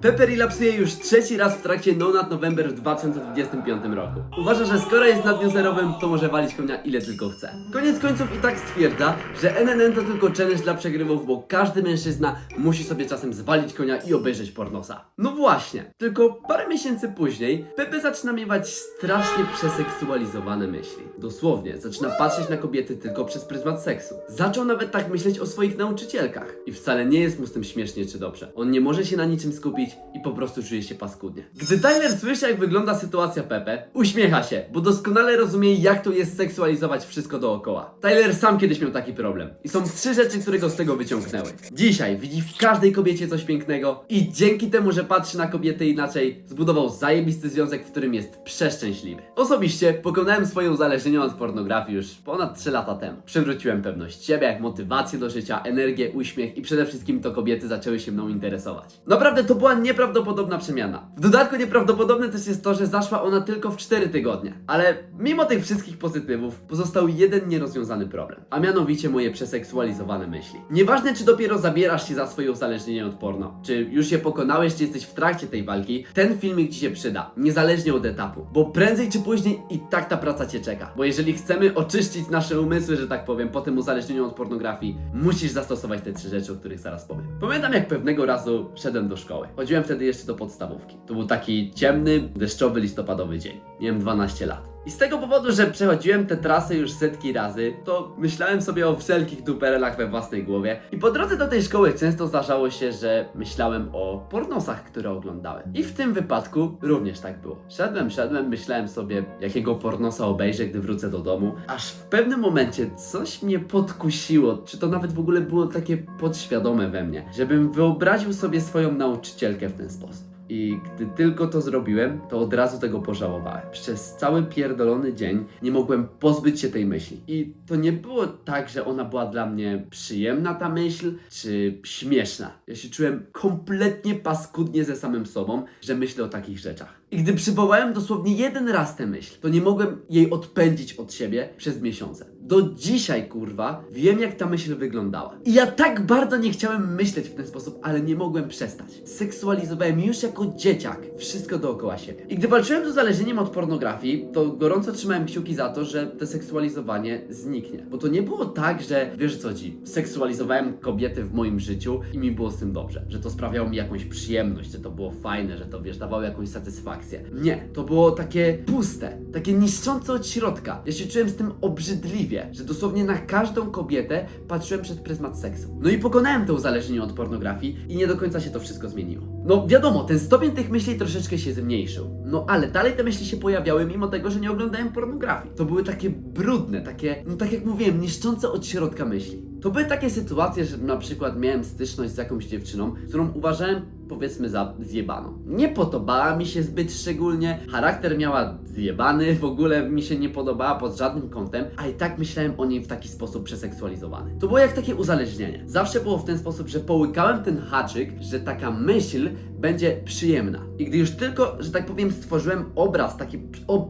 Pepe relapsuje już trzeci raz w trakcie No Nut November w 2025 roku. Uważa, że skoro jest na dniu zerowym, to może walić konia ile tylko chce. Koniec końców i tak stwierdza, że NNN to tylko challenge dla przegrywów, bo każdy mężczyzna musi sobie czasem zwalić konia i obejrzeć pornosa. No właśnie, tylko parę miesięcy później Pepe zaczyna miewać strasznie przeseksualizowane myśli. Dosłownie, zaczyna patrzeć na kobiety tylko przez pryzmat seksu. Zaczął nawet tak myśleć o swoich nauczycielkach. I wcale nie jest mu z tym śmiesznie czy dobrze. On nie może się na niczym skupić i po prostu czuje się paskudnie. Gdy Tyler słyszy, jak wygląda sytuacja Pepe, uśmiecha się, bo doskonale rozumie, jak to jest seksualizować wszystko dookoła. Tyler sam kiedyś miał taki problem. I są trzy rzeczy, które go z tego wyciągnęły. Dzisiaj widzi w każdej kobiecie coś pięknego i dzięki temu, że patrzy na kobiety inaczej, zbudował zajebisty związek, w którym jest przeszczęśliwy. Osobiście pokonałem swoje uzależnienie od pornografii już ponad 3 lata temu. Przywróciłem pewność siebie, motywację do życia, energię, uśmiech i przede wszystkim to kobiety zaczęły się mną interesować. Naprawdę to była nieprawdopodobna przemiana. W dodatku nieprawdopodobne też jest to, że zaszła ona tylko w 4 tygodnie. Ale mimo tych wszystkich pozytywów pozostał jeden nierozwiązany problem, a mianowicie moje przeseksualizowane myśli. Nieważne czy dopiero zabierasz się za swoje uzależnienie od porno, czy już je pokonałeś, czy jesteś w trakcie tej walki, ten filmik Ci się przyda, niezależnie od etapu, bo prędzej czy później i tak ta praca Cię czeka. Bo jeżeli chcemy oczyścić nasze umysły, że tak powiem, po tym uzależnieniu od pornografii, musisz zastosować te trzy rzeczy, o których zaraz powiem. Pamiętam jak pewnego razu szedłem do szkoły. Chodziłem wtedy jeszcze do podstawówki. To był taki ciemny, deszczowy, listopadowy dzień. Miałem 12 lat. I z tego powodu, że przechodziłem te trasy już setki razy, to myślałem sobie o wszelkich duperelach we własnej głowie. I po drodze do tej szkoły często zdarzało się, że myślałem o pornosach, które oglądałem. I w tym wypadku również tak było. Szedłem, szedłem, myślałem sobie, jakiego pornosa obejrzę, gdy wrócę do domu. Aż w pewnym momencie coś mnie podkusiło, czy to nawet w ogóle było takie podświadome we mnie, żebym wyobraził sobie swoją nauczycielkę w ten sposób. I gdy tylko to zrobiłem, to od razu tego pożałowałem. Przez cały pierdolony dzień nie mogłem pozbyć się tej myśli. I to nie było tak, że ona była dla mnie przyjemna ta myśl, czy śmieszna. Ja się czułem kompletnie paskudnie ze samym sobą, że myślę o takich rzeczach. I gdy przywołałem dosłownie jeden raz tę myśl, to nie mogłem jej odpędzić od siebie przez miesiące. Do dzisiaj, kurwa, wiem jak ta myśl wyglądała. I ja tak bardzo nie chciałem myśleć w ten sposób, ale nie mogłem przestać. Seksualizowałem już jako dzieciak wszystko dookoła siebie. I gdy walczyłem z uzależnieniem od pornografii, to gorąco trzymałem kciuki za to, że to seksualizowanie zniknie. Bo to nie było tak, że wiesz co ci, seksualizowałem kobiety w moim życiu i mi było z tym dobrze. Że to sprawiało mi jakąś przyjemność, że to było fajne, że to wiesz, dawało jakąś satysfakcję. Nie, to było takie puste, takie niszczące od środka. Ja się czułem z tym obrzydliwie, że dosłownie na każdą kobietę patrzyłem przez pryzmat seksu. No i pokonałem to uzależnienie od pornografii i nie do końca się to wszystko zmieniło. No wiadomo, ten stopień tych myśli troszeczkę się zmniejszył. No ale dalej te myśli się pojawiały, mimo tego, że nie oglądałem pornografii. To były takie brudne, takie, no tak jak mówiłem, niszczące od środka myśli. To były takie sytuacje, że na przykład miałem styczność z jakąś dziewczyną, którą uważałem powiedzmy za zjebaną. Nie podobała mi się zbyt szczególnie, charakter miała zjebany, w ogóle mi się nie podobała pod żadnym kątem, a i tak myślałem o niej w taki sposób przeseksualizowany. To było jak takie uzależnienie. Zawsze było w ten sposób, że połykałem ten haczyk, że taka myśl będzie przyjemna. I gdy już tylko, że tak powiem, stworzyłem obraz, taki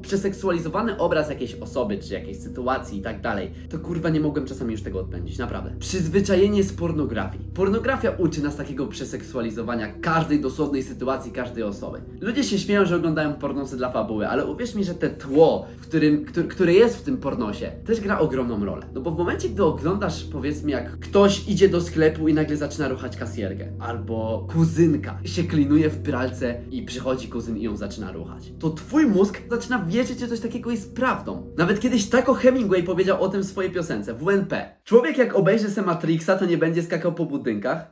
przeseksualizowany obraz jakiejś osoby, czy jakiejś sytuacji i tak dalej, to kurwa nie mogłem czasami już tego odpędzić, naprawdę. Przyzwyczajenie z pornografii. Pornografia uczy nas takiego przeseksualizowania każdej dosłownej sytuacji, każdej osoby. Ludzie się śmieją, że oglądają pornosy dla fabuły, ale uwierz mi, że te tło, w którym, któr, które jest w tym pornosie, też gra ogromną rolę. No bo w momencie, gdy oglądasz, powiedzmy, jak ktoś idzie do sklepu i nagle zaczyna ruchać kasjerkę, albo kuzynka się klinuje w pralce i przychodzi kuzyn i ją zaczyna ruchać, to twój mózg zaczyna wierzyć, że coś takiego jest prawdą. Nawet kiedyś Taco Hemingway powiedział o tym w swojej piosence, WNP. Człowiek jak obejrzy se Matrixa, to nie będzie skakał po budynkach,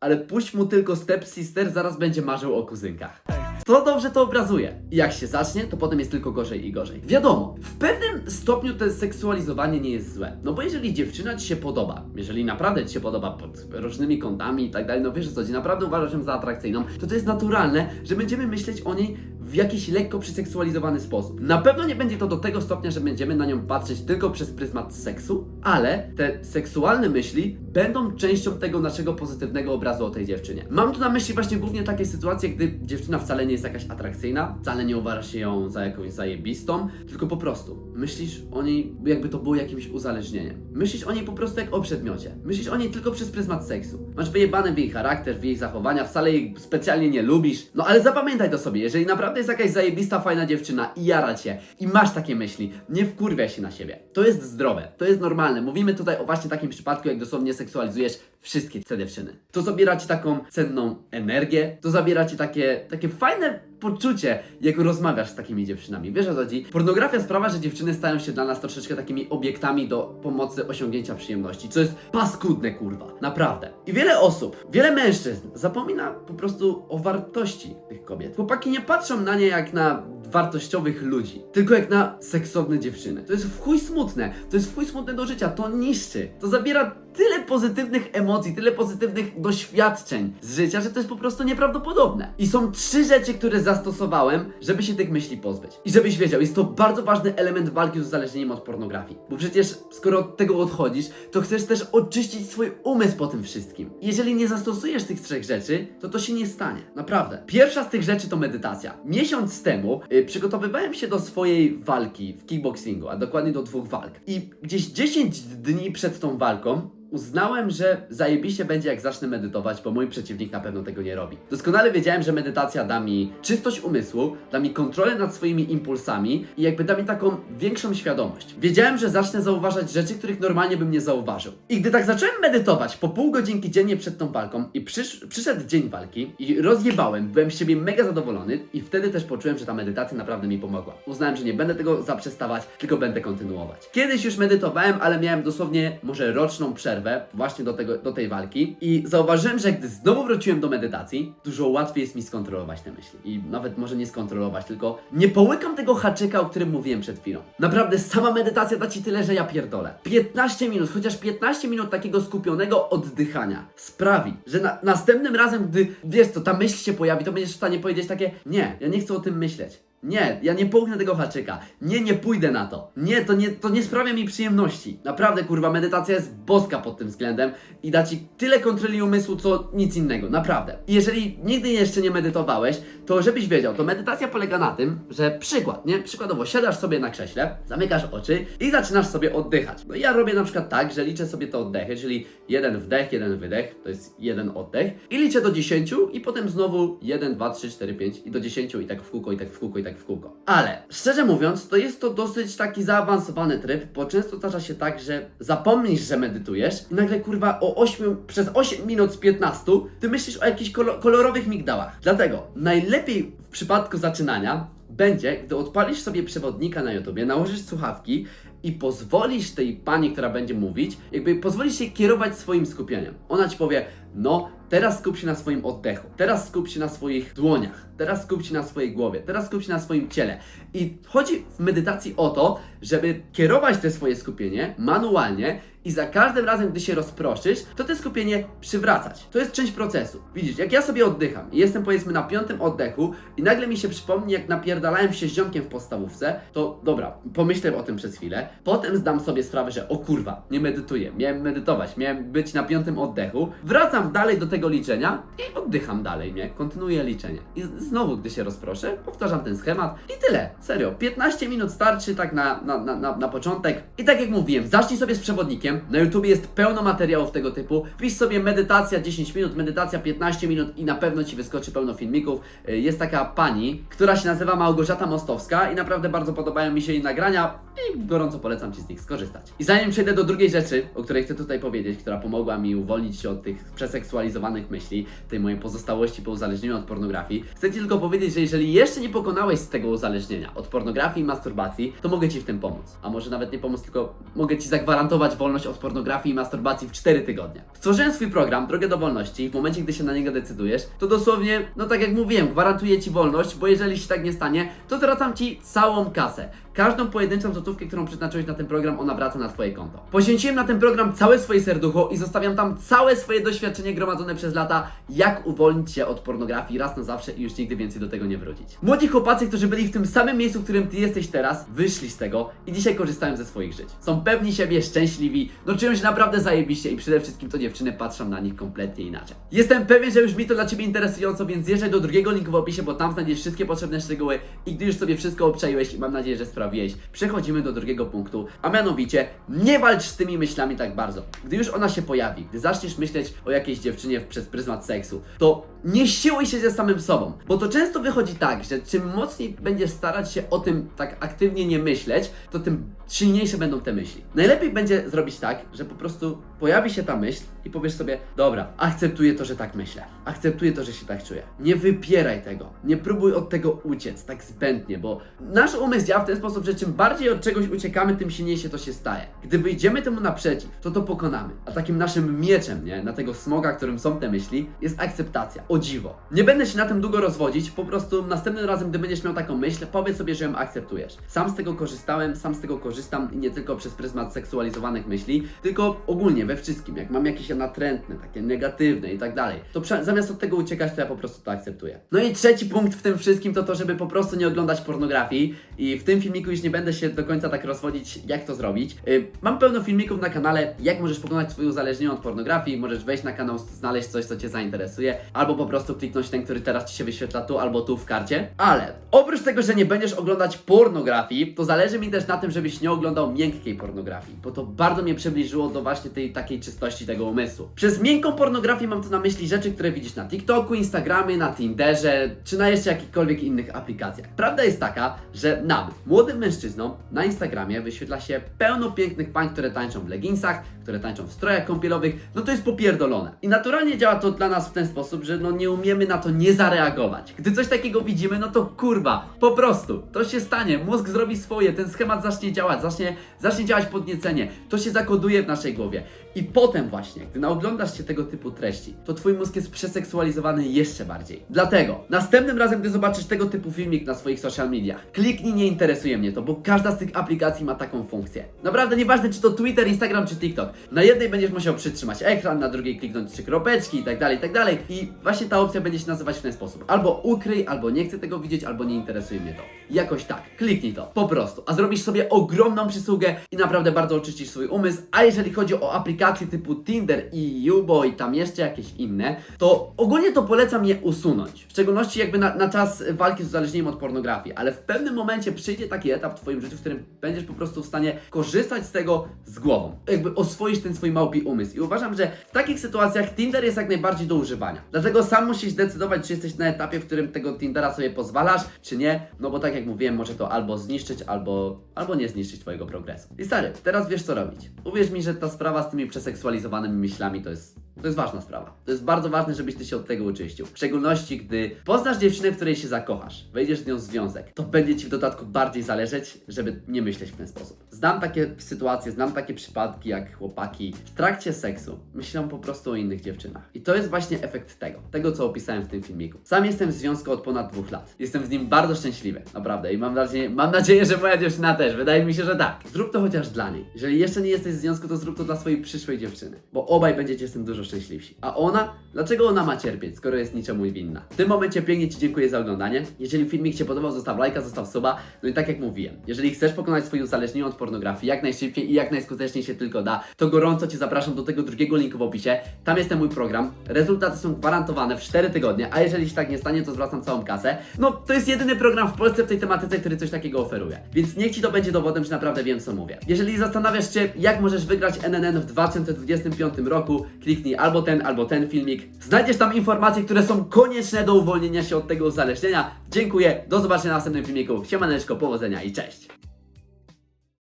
ale puść mu tylko Step Sister, zaraz będzie marzył o kuzynkach. To dobrze to obrazuje. Jak się zacznie, to potem jest tylko gorzej i gorzej. Wiadomo, w pewnym stopniu to seksualizowanie nie jest złe. No bo jeżeli dziewczyna ci się podoba, jeżeli naprawdę ci się podoba pod różnymi kątami i tak dalej, no wiesz co, ci naprawdę uważasz ją za atrakcyjną, to to jest naturalne, że będziemy myśleć o niej w jakiś lekko przyseksualizowany sposób. Na pewno nie będzie to do tego stopnia, że będziemy na nią patrzeć tylko przez pryzmat seksu, ale te seksualne myśli będą częścią tego naszego pozytywnego obrazu o tej dziewczynie. Mam tu na myśli właśnie głównie takie sytuacje, gdy dziewczyna wcale nie jest jakaś atrakcyjna, wcale nie uważasz się ją za jakąś zajebistą, tylko po prostu myślisz o niej, jakby to było jakimś uzależnieniem. Myślisz o niej po prostu jak o przedmiocie. Myślisz o niej tylko przez pryzmat seksu. Masz wyjebane w jej charakter, w jej zachowania, wcale jej specjalnie nie lubisz. No ale zapamiętaj to sobie, jeżeli naprawdę jest jakaś zajebista, fajna dziewczyna i jara cię i masz takie myśli, nie wkurwiaj się na siebie. To jest zdrowe, to jest normalne. Mówimy tutaj o właśnie takim przypadku, jak dosłownie seksualizujesz wszystkie te dziewczyny. To zabiera ci taką cenną energię, to zabiera ci takie, takie fajne poczucie, jak rozmawiasz z takimi dziewczynami. Wiesz o co chodzi? Pornografia sprawia, że dziewczyny stają się dla nas troszeczkę takimi obiektami do pomocy osiągnięcia przyjemności, co jest paskudne, kurwa. Naprawdę. I wiele osób, wiele mężczyzn zapomina po prostu o wartości tych kobiet. Chłopaki nie patrzą na nie jak na wartościowych ludzi, tylko jak na seksowne dziewczyny. To jest w chuj smutne, to jest w chuj smutne do życia, to niszczy, to zabiera tyle pozytywnych emocji, tyle pozytywnych doświadczeń z życia, że to jest po prostu nieprawdopodobne. I są trzy rzeczy, które zastosowałem, żeby się tych myśli pozbyć. I żebyś wiedział, jest to bardzo ważny element walki z uzależnieniem od pornografii. Bo przecież skoro od tego odchodzisz, to chcesz też oczyścić swój umysł po tym wszystkim. Jeżeli nie zastosujesz tych trzech rzeczy, to to się nie stanie. Naprawdę. Pierwsza z tych rzeczy to medytacja. Miesiąc temu y, przygotowywałem się do swojej walki w kickboxingu, a dokładnie do dwóch walk. I gdzieś 10 dni przed tą walką uznałem, że zajebiście będzie jak zacznę medytować, bo mój przeciwnik na pewno tego nie robi. Doskonale wiedziałem, że medytacja da mi czystość umysłu, da mi kontrolę nad swoimi impulsami i jakby da mi taką większą świadomość. Wiedziałem, że zacznę zauważać rzeczy, których normalnie bym nie zauważył. I gdy tak zacząłem medytować po pół godzinki dziennie przed tą walką i przysz, przyszedł dzień walki i rozjebałem, byłem z siebie mega zadowolony i wtedy też poczułem, że ta medytacja naprawdę mi pomogła. Uznałem, że nie będę tego zaprzestawać, tylko będę kontynuować. Kiedyś już medytowałem, ale miałem dosłownie może roczną przerwę właśnie do, tego, do tej walki i zauważyłem, że gdy znowu wróciłem do medytacji, dużo łatwiej jest mi skontrolować te myśli. I nawet może nie skontrolować, tylko nie połykam tego haczyka, o którym mówiłem przed chwilą. Naprawdę sama medytacja da ci tyle, że ja pierdolę. 15 minut, chociaż 15 minut takiego skupionego oddychania sprawi, że na, następnym razem, gdy wiesz co, ta myśl się pojawi, to będziesz w stanie powiedzieć takie, nie, ja nie chcę o tym myśleć. Nie, ja nie połknę tego haczyka. Nie, nie pójdę na to. Nie, to nie, to nie sprawia mi przyjemności. Naprawdę, kurwa, medytacja jest boska pod tym względem i da ci tyle kontroli umysłu, co nic innego. Naprawdę. I jeżeli nigdy jeszcze nie medytowałeś, to żebyś wiedział, to medytacja polega na tym, że przykład, nie? Przykładowo siadasz sobie na krześle, zamykasz oczy i zaczynasz sobie oddychać. No ja robię na przykład tak, że liczę sobie te oddechy, czyli jeden wdech, jeden wydech, to jest jeden oddech i liczę do 10 i potem znowu 1, 2, 3, 4, 5 i do 10 i tak w kółko, i tak w kółko, i tak w kółko. Ale szczerze mówiąc, to jest to dosyć taki zaawansowany tryb, bo często zdarza się tak, że zapomnisz, że medytujesz i nagle kurwa o 8, przez 8 minut z 15 ty myślisz o jakichś kolo- kolorowych migdałach. Dlatego najlepiej w przypadku zaczynania będzie, gdy odpalisz sobie przewodnika na YouTubie, nałożysz słuchawki i pozwolisz tej pani, która będzie mówić, jakby pozwolisz jej kierować swoim skupieniem. Ona ci powie, no teraz skup się na swoim oddechu, teraz skup się na swoich dłoniach, teraz skup się na swojej głowie, teraz skup się na swoim ciele. I chodzi w medytacji o to, żeby kierować te swoje skupienie manualnie i za każdym razem, gdy się rozproszysz, to te skupienie przywracać. To jest część procesu. Widzisz, jak ja sobie oddycham i jestem powiedzmy na piątym oddechu i nagle mi się przypomni, jak napierdalałem się z ziomkiem w podstawówce, to dobra, pomyślę o tym przez chwilę, potem zdam sobie sprawę, że o kurwa, nie medytuję, miałem medytować, miałem być na piątym oddechu, wracam dalej do tego liczenia i oddycham dalej, nie? Kontynuuję liczenie. I znowu, gdy się rozproszę, powtarzam ten schemat i tyle. Serio, 15 minut starczy tak na, na, na, na początek. I tak jak mówiłem, zacznij sobie z przewodnikiem. Na YouTubie jest pełno materiałów tego typu. Wpisz sobie medytacja 10 minut, medytacja 15 minut i na pewno Ci wyskoczy pełno filmików. Y, Jest taka pani, która się nazywa Małgorzata Mostowska i naprawdę bardzo podobają mi się jej nagrania i gorąco polecam Ci z nich skorzystać. I zanim przejdę do drugiej rzeczy, o której chcę tutaj powiedzieć, która pomogła mi uwolnić się od tych przeseksualizowanych myśli, tej mojej pozostałości po uzależnieniu od pornografii, chcę Ci tylko powiedzieć, że jeżeli jeszcze nie pokonałeś z tego uzależnienia od pornografii i masturbacji, to mogę Ci w tym pomóc. A może nawet nie pomóc, tylko mogę Ci zagwarantować wolność od pornografii i masturbacji w 4 tygodnie. Stworzyłem swój program Drogę do Wolności i w momencie, gdy się na niego decydujesz, to dosłownie, no tak jak mówiłem, gwarantuję Ci wolność, bo jeżeli się tak nie stanie, to zwracam Ci całą kasę. Każdą pojedynczą złotówkę, którą przeznaczyłeś na ten program, ona wraca na twoje konto. Poświęciłem na ten program całe swoje serducho i zostawiam tam całe swoje doświadczenie gromadzone przez lata, jak uwolnić się od pornografii raz na zawsze i już nigdy więcej do tego nie wrócić. Młodzi chłopacy, którzy byli w tym samym miejscu, w którym ty jesteś teraz, wyszli z tego i dzisiaj korzystają ze swoich żyć. Są pewni siebie, szczęśliwi, no czują się naprawdę zajebiście i przede wszystkim to dziewczyny patrzą na nich kompletnie inaczej. Jestem pewien, że już mi to dla ciebie interesująco, więc zjeżdżaj do drugiego linku w opisie, bo tam znajdziesz wszystkie potrzebne szczegóły i gdy już sobie wszystko obczaiłeś mam nadzieję, że sprawiłeś, przechodzimy do drugiego punktu, a mianowicie nie walcz z tymi myślami tak bardzo. Gdy już ona się pojawi, gdy zaczniesz myśleć o jakiejś dziewczynie przez pryzmat seksu, to nie siłuj się ze samym sobą, bo to często wychodzi tak, że czym mocniej będziesz starać się o tym tak aktywnie nie myśleć, to tym silniejsze będą te myśli. Najlepiej będzie zrobić tak, że po prostu pojawi się ta myśl i powiesz sobie, dobra, akceptuję to, że tak myślę, akceptuję to, że się tak czuję. Nie wypieraj tego, nie próbuj od tego uciec tak zbędnie, bo nasz umysł działa w ten sposób, że czym bardziej od czegoś uciekamy, tym silniejsze to się staje. Gdy wyjdziemy temu naprzeciw, to to pokonamy. A takim naszym mieczem, nie, na tego smoga, którym są te myśli, jest akceptacja. O dziwo. Nie będę się na tym długo rozwodzić, po prostu następnym razem, gdy będziesz miał taką myśl, powiedz sobie, że ją akceptujesz. Sam z tego korzystałem, sam z tego korzystam i nie tylko przez pryzmat seksualizowanych myśli, tylko ogólnie we wszystkim. Jak mam jakieś natrętne, takie negatywne i tak dalej, to zamiast od tego uciekać, to ja po prostu to akceptuję. No i trzeci punkt w tym wszystkim to to, żeby po prostu nie oglądać pornografii i w tym filmiku już nie będę się do końca tak rozwodzić, jak to zrobić. Yy, mam pełno filmików na kanale, jak możesz pokonać swoje uzależnienie od pornografii, możesz wejść na kanał, znaleźć coś, co Cię zainteresuje, albo po prostu kliknąć ten, który teraz Ci się wyświetla tu, albo tu w karcie. Ale oprócz tego, że nie będziesz oglądać pornografii, to zależy mi też na tym, żebyś nie oglądał miękkiej pornografii, bo to bardzo mnie przybliżyło do właśnie tej takiej czystości tego umysłu. Przez miękką pornografię mam tu na myśli rzeczy, które widzisz na TikToku, Instagramie, na Tinderze, czy na jeszcze jakichkolwiek innych aplikacjach. Prawda jest taka, że nam, młodym mężczyznom, na Instagramie wyświetla się pełno pięknych pań, które tańczą w leginsach, które tańczą w strojach kąpielowych, no to jest popierdolone. I naturalnie działa to dla nas w ten sposób, że no nie umiemy na to nie zareagować. Gdy coś takiego widzimy, no to kurwa, po prostu, to się stanie, mózg zrobi swoje, ten schemat zacznie działać, zacznie, zacznie działać podniecenie, to się zakoduje w naszej głowie. I potem właśnie, gdy naoglądasz się tego typu treści, to twój mózg jest przeseksualizowany jeszcze bardziej. Dlatego, następnym razem, gdy zobaczysz tego typu filmik na swoich social mediach, kliknij nie interesuje mnie to, bo każda z tych aplikacji ma taką funkcję. Naprawdę nieważne, czy to Twitter, Instagram, czy TikTok. Na jednej będziesz musiał przytrzymać ekran, na drugiej kliknąć trzy kropeczki i tak dalej, i tak dalej. I właśnie ta opcja będzie się nazywać w ten sposób. Albo ukryj, albo nie chcę tego widzieć, albo nie interesuje mnie to. Jakoś tak. Kliknij to. Po prostu. A zrobisz sobie ogromną przysługę i naprawdę bardzo oczyścisz swój umysł. A jeżeli chodzi o aplikacje typu Tinder i Yubo i tam jeszcze jakieś inne, to ogólnie to polecam je usunąć. W szczególności jakby na, na czas walki z uzależnieniem od pornografii. Ale w pewnym momencie przyjdzie taki etap w Twoim życiu, w którym będziesz po prostu w stanie korzystać z tego z głową. Jakby oswoić ten swój małpi umysł. I uważam, że w takich sytuacjach Tinder jest jak najbardziej do używania. Dlatego sam musisz zdecydować, czy jesteś na etapie, w którym tego Tindera sobie pozwalasz, czy nie. No bo tak jak mówiłem, może to albo zniszczyć, albo, albo nie zniszczyć Twojego progresu. I stary, teraz wiesz co robić. Uwierz mi, że ta sprawa z tymi przeseksualizowanymi myślami to jest to jest ważna sprawa. To jest bardzo ważne, żebyś ty się od tego uczyścił. W szczególności, gdy poznasz dziewczynę, w której się zakochasz, wejdziesz z nią w związek, to będzie ci w dodatku bardziej zależeć, żeby nie myśleć w ten sposób. Znam takie sytuacje, znam takie przypadki, jak chłopaki w trakcie seksu myślą po prostu o innych dziewczynach. I to jest właśnie efekt tego, tego co opisałem w tym filmiku. Sam jestem w związku od ponad dwóch lat. Jestem z nim bardzo szczęśliwy, naprawdę. I mam nadzieję, mam nadzieję, że moja dziewczyna też. Wydaje mi się, że tak. Zrób to chociaż dla niej. Jeżeli jeszcze nie jesteś w związku, to zrób to dla swojej przyszłej dziewczyny. Bo obaj będziecie z tym dużo szczęśliwsi. A ona? Dlaczego ona ma cierpieć, skoro jest niczemu winna? W tym momencie pięknie Ci dziękuję za oglądanie. Jeżeli filmik Ci podobał, zostaw lajka, zostaw suba. No i tak jak mówiłem, jeżeli chcesz pokonać swoje uzależnienie od pornografii jak najszybciej i jak najskuteczniej się tylko da, to gorąco Cię zapraszam do tego drugiego linku w opisie. Tam jest ten mój program. Rezultaty są gwarantowane w 4 tygodnie, a jeżeli się tak nie stanie, to zwracam całą kasę. No to jest jedyny program w Polsce w tej tematyce, który coś takiego oferuje. Więc niech Ci to będzie dowodem, że naprawdę wiem co mówię. Jeżeli zastanawiasz się, jak możesz wygrać NNN w 2025 roku, kliknij albo ten, albo ten filmik. Znajdziesz tam informacje, które są konieczne do uwolnienia się od tego uzależnienia. Dziękuję, do zobaczenia w następnym filmiku. Siemaneczko, powodzenia i cześć!